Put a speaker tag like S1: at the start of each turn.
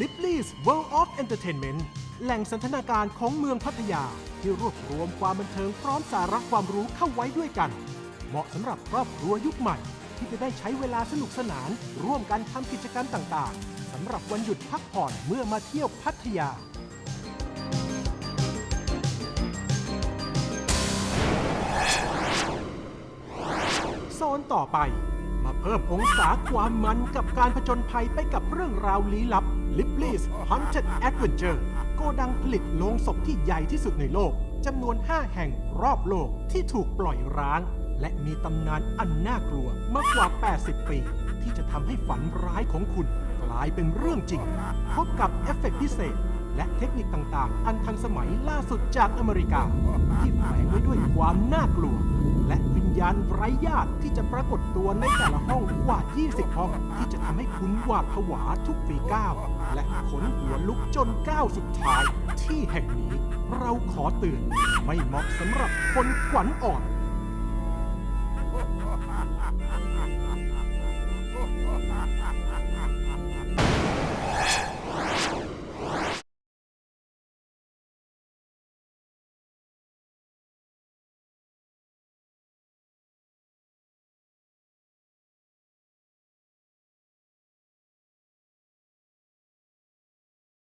S1: ลิปลี่ส์ World of Entertainment แหล่งสันทนาการของเมืองพัทยา ที่รวบรวมความบันเทิงพร้อมสาระความรู้เข้าไว้ด้วยกัน เหมาะสำหรับครอบครัวยุคใหม่ ที่จะได้ใช้เวลาสนุกสนาน ร่วมกันทำกิจกรรมต่างๆสำหรับวันหยุดพักผ่อนเมื่อมาเที่ยวพัทยา ต่อไป มาเพิ่มองศาความมันกับการผจญภัยไปกับเรื่องราวลี้ลับ l i p l e s Haunted Adventure โกดังผลิตโลงศพที่ใหญ่ที่สุดในโลกจำนวน 5 แห่งรอบโลกที่ถูกปล่อยร้าง และมีตำนานอันน่ากลัวมากกว่า 80 ปี ที่จะทำให้ฝันร้ายของคุณ กลายเป็นเรื่องจริง พบกับเอฟเฟกต์พิเศษ และเทคนิคต่างๆ อันทันสมัยล่าสุดจากอเมริกา ที่แฝงไว้ด้วยความน่ากลัว และ ญาณไร้ญาติที่จะปรากฏตัวในแต่ละห้องกว่า 20 ห้อง ที่จะทำให้คุณหวาดผวาทุกฝีก้าว และขนหัวลุกจนก้าวสุดท้าย ที่แห่งนี้เราขอเตือนไม่เหมาะสำหรับคนขวัญอ่อน